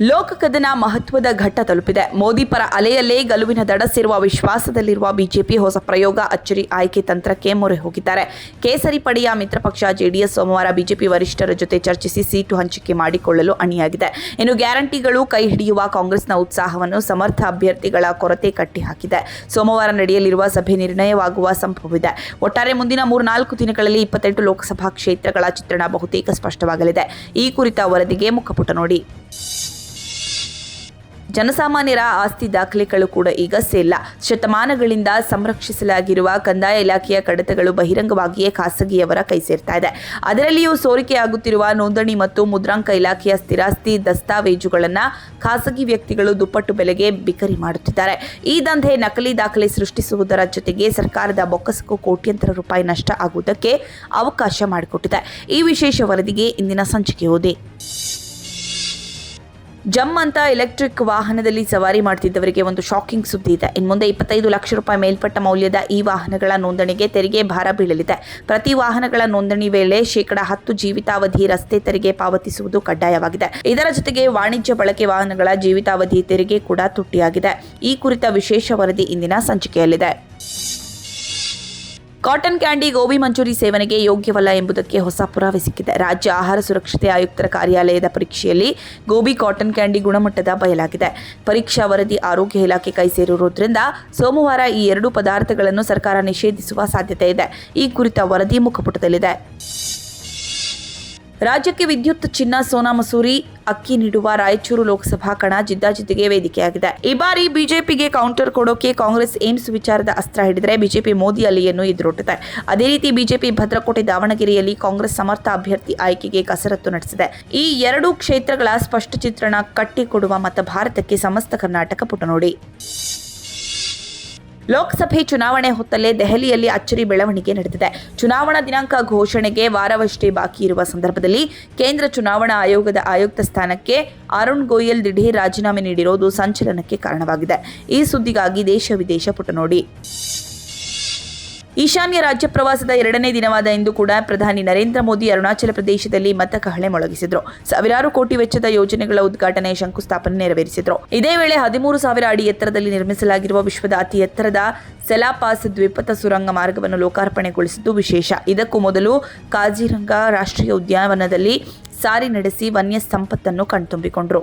ಲೋಕಕದನ ಮಹತ್ವದ ಘಟ್ಟ ತಲುಪಿದೆ. ಮೋದಿ ಪರ ಅಲೆಯಲ್ಲೇ ಗಲುವಿನ ದಡಸಿರುವ ವಿಶ್ವಾಸದಲ್ಲಿರುವ ಬಿಜೆಪಿ ಹೊಸ ಪ್ರಯೋಗ ಅಚ್ಚರಿ ಆಯ್ಕೆ ತಂತ್ರಕ್ಕೆ ಮೊರೆ ಹೋಗಿದ್ದಾರೆ. ಕೇಸರಿ ಪಡೆಯ ಮಿತ್ರ ಪಕ್ಷ ಜೆಡಿಎಸ್ ಸೋಮವಾರ ಬಿಜೆಪಿ ವರಿಷ್ಠರ ಜೊತೆ ಚರ್ಚಿಸಿ ಸೀಟು ಹಂಚಿಕೆ ಮಾಡಿಕೊಳ್ಳಲು ಅಣಿಯಾಗಿದೆ. ಇನ್ನು ಗ್ಯಾರಂಟಿಗಳು ಕೈ ಹಿಡಿಯುವ ಕಾಂಗ್ರೆಸ್ನ ಉತ್ಸಾಹವನ್ನು ಸಮರ್ಥ ಅಭ್ಯರ್ಥಿಗಳ ಕೊರತೆ ಕಟ್ಟಿಹಾಕಿದೆ. ಸೋಮವಾರ ನಡೆಯಲಿರುವ ಸಭೆ ನಿರ್ಣಯವಾಗುವ ಸಂಭವವಿದೆ. ಒಟ್ಟಾರೆ ಮುಂದಿನ ಮೂರ್ನಾಲ್ಕು ದಿನಗಳಲ್ಲಿ ಇಪ್ಪತ್ತೆಂಟು ಲೋಕಸಭಾ ಕ್ಷೇತ್ರಗಳ ಚಿತ್ರಣ ಬಹುತೇಕ ಸ್ಪಷ್ಟವಾಗಲಿದೆ. ಈ ಕುರಿತ ವರದಿಗೆ ಮುಖಪುಟ ನೋಡಿ. ಜನಸಾಮಾನ್ಯರ ಆಸ್ತಿ ದಾಖಲೆಗಳು ಕೂಡ ಈಗ ಸೇಲ್ಲ. ಶತಮಾನಗಳಿಂದ ಸಂರಕ್ಷಿಸಲಾಗಿರುವ ಕಂದಾಯ ಇಲಾಖೆಯ ಕಡತಗಳು ಬಹಿರಂಗವಾಗಿಯೇ ಖಾಸಗಿಯವರ ಕೈ ಸೇರ್ತಾ ಇದೆ. ಅದರಲ್ಲಿಯೂ ಸೋರಿಕೆಯಾಗುತ್ತಿರುವ ನೋಂದಣಿ ಮತ್ತು ಮುದ್ರಾಂಕ ಇಲಾಖೆಯ ಸ್ಥಿರಾಸ್ತಿ ದಸ್ತಾವೇಜುಗಳನ್ನು ಖಾಸಗಿ ವ್ಯಕ್ತಿಗಳು ದುಪ್ಪಟ್ಟು ಬೆಲೆಗೆ ಬಿಕರಿ ಮಾಡುತ್ತಿದ್ದಾರೆ. ಈ ದಂಧೆ ನಕಲಿ ದಾಖಲೆ ಸೃಷ್ಟಿಸುವುದರ ಜೊತೆಗೆ ಸರ್ಕಾರದ ಬೊಕ್ಕಸಕ್ಕೂ ಕೋಟ್ಯಂತರ ರೂಪಾಯಿ ನಷ್ಟ ಆಗುವುದಕ್ಕೆ ಅವಕಾಶ ಮಾಡಿಕೊಟ್ಟಿದೆ. ಈ ವಿಶೇಷ ವರದಿಗೆ ಇಂದಿನ ಸಂಚಿಕೆ ಓದಿ. ಜಮ್ ಅಂತ ಎಲೆಕ್ಟ್ರಿಕ್ ವಾಹನದಲ್ಲಿ ಸವಾರಿ ಮಾಡ್ತಿದ್ದವರಿಗೆ ಒಂದು ಶಾಕಿಂಗ್ ಸುದ್ದಿ ಇದೆ. ಇನ್ನು ಮುಂದೆ ಇಪ್ಪತ್ತೈದು ಲಕ್ಷ ರೂಪಾಯಿ ಮೇಲ್ಪಟ್ಟ ಮೌಲ್ಯದ ಈ ವಾಹನಗಳ ನೋಂದಣಿಗೆ ತೆರಿಗೆ ಭಾರ ಬೀಳಲಿದೆ. ಪ್ರತಿ ವಾಹನಗಳ ನೋಂದಣಿ ವೇಳೆ ಶೇಕಡ ಹತ್ತು ಜೀವಿತಾವಧಿ ರಸ್ತೆ ತೆರಿಗೆ ಪಾವತಿಸುವುದು ಕಡ್ಡಾಯವಾಗಿದೆ. ಇದರ ಜೊತೆಗೆ ವಾಣಿಜ್ಯ ಬಳಕೆ ವಾಹನಗಳ ಜೀವಿತಾವಧಿ ತೆರಿಗೆ ಕೂಡ ತುಟ್ಟಿಯಾಗಿದೆ. ಈ ಕುರಿತ ವಿಶೇಷ ವರದಿ ಇಂದಿನ ಸಂಚಿಕೆಯಲ್ಲಿದೆ. ಕಾಟನ್ ಕ್ಯಾಂಡಿ ಗೋಬಿ ಮಂಚೂರಿ ಸೇವನೆಗೆ ಯೋಗ್ಯವಲ್ಲ ಎಂಬುದಕ್ಕೆ ಹೊಸ ಪುರಾವೆ ಸಿಕ್ಕಿದೆ. ರಾಜ್ಯ ಆಹಾರ ಸುರಕ್ಷತೆ ಆಯುಕ್ತರ ಕಾರ್ಯಾಲಯದ ಪರೀಕ್ಷೆಯಲ್ಲಿ ಗೋಬಿ ಕಾಟನ್ ಕ್ಯಾಂಡಿ ಗುಣಮಟ್ಟದ ಬಯಲಾಗಿದೆ. ಪರೀಕ್ಷಾ ವರದಿ ಆರೋಗ್ಯ ಇಲಾಖೆ ಕೈ ಸೇರಿರುವುದರಿಂದ ಸೋಮವಾರ ಈ ಎರಡು ಪದಾರ್ಥಗಳನ್ನು ಸರ್ಕಾರ ನಿಷೇಧಿಸುವ ಸಾಧ್ಯತೆ ಇದೆ. ಈ ಕುರಿತ ವರದಿ ಮುಖಪುಟದಲ್ಲಿದೆ. ರಾಜ್ಯಕ್ಕೆ ವಿದ್ಯುತ್ ಚಿನ್ನ, ಸೋನಾ ಮಸೂರಿ, ಅಕ್ಕಿ ನೀಡುವ ರಾಯಚೂರು ಲೋಕಸಭಾ ಕಣ ಜಿದ್ದಾಜಿದ್ದಿಗೆ ವೇದಿಕೆಯಾಗಿದೆ. ಈ ಬಾರಿ ಬಿಜೆಪಿಗೆ ಕೌಂಟರ್ ಕೊಡೋಕೆ ಕಾಂಗ್ರೆಸ್ ಏಮ್ಸ್ ವಿಚಾರದ ಅಸ್ತ್ರ ಹಿಡಿದರೆ ಬಿಜೆಪಿ ಮೋದಿ ಅಲಿಯನ್ನು ಎದುರೊಟ್ಟಿದೆ ಅದೇ ರೀತಿ ಬಿಜೆಪಿ ಭದ್ರಕೋಟೆ ದಾವಣಗೆರೆಯಲ್ಲಿ ಕಾಂಗ್ರೆಸ್ ಸಮರ್ಥ ಅಭ್ಯರ್ಥಿ ಆಯ್ಕೆಗೆ ಕಸರತ್ತು ನಡೆಸಿದೆ. ಈ ಎರಡು ಕ್ಷೇತ್ರಗಳ ಸ್ಪಷ್ಟ ಚಿತ್ರಣ ಕಟ್ಟಿಕೊಡುವ ಮತ ಭಾರತಕ್ಕೆ ಸಮಸ್ತ ಕರ್ನಾಟಕ ಪುಟ ನೋಡಿ ಲೋಕಸಭೆ ಚುನಾವಣೆ ಹೊತ್ತಲ್ಲೇ ದೆಹಲಿಯಲ್ಲಿ ಅಚ್ಚರಿ ಬೆಳವಣಿಗೆ ನಡೆದಿದೆ. ಚುನಾವಣಾ ದಿನಾಂಕ ಘೋಷಣೆಗೆ ವಾರವಷ್ಟೇ ಬಾಕಿ ಇರುವ ಸಂದರ್ಭದಲ್ಲಿ ಕೇಂದ್ರ ಚುನಾವಣಾ ಆಯೋಗದ ಆಯುಕ್ತ ಸ್ಥಾನಕ್ಕೆ ಅರುಣ್ ಗೋಯಲ್ ದಿಢೀರ್ ರಾಜೀನಾಮೆ ನೀಡಿರೋದು ಸಂಚಲನಕ್ಕೆ ಕಾರಣವಾಗಿದೆ. ಈ ಸುದ್ದಿಗಾಗಿ ದೇಶ ವಿದೇಶ ಪುಟ ನೋಡಿ ಈಶಾನ್ಯ ರಾಜ್ಯ ಪ್ರವಾಸದ ಎರಡನೇ ದಿನವಾದ ಇಂದು ಕೂಡ ಪ್ರಧಾನಿ ನರೇಂದ್ರ ಮೋದಿ ಅರುಣಾಚಲ ಪ್ರದೇಶದಲ್ಲಿ ಮತ ಕಹಳೆ ಮೊಳಗಿಸಿದ್ರು. ಸಾವಿರಾರು ಕೋಟಿ ವೆಚ್ಚದ ಯೋಜನೆಗಳ ಉದ್ಘಾಟನೆ ಶಂಕುಸ್ಥಾಪನೆ ನೆರವೇರಿಸಿದ್ರು. ಇದೇ ವೇಳೆ ಹದಿಮೂರು ಸಾವಿರ ಅಡಿ ಎತ್ತರದಲ್ಲಿ ನಿರ್ಮಿಸಲಾಗಿರುವ ವಿಶ್ವದ ಅತಿ ಎತ್ತರದ ಸೆಲಾಪಾಸ್ ದ್ವಿಪಥ ಸುರಂಗ ಮಾರ್ಗವನ್ನು ಲೋಕಾರ್ಪಣೆಗೊಳಿಸಿದ್ದು ವಿಶೇಷ. ಇದಕ್ಕೂ ಮೊದಲು ಕಾಜಿರಂಗ ರಾಷ್ಟ್ರೀಯ ಉದ್ಯಾನವನದಲ್ಲಿ ಸಾರಿ ನಡೆಸಿ ವನ್ಯ ಸಂಪತ್ತನ್ನು ಕಣ್ತುಂಬಿಕೊಂಡ್ರು.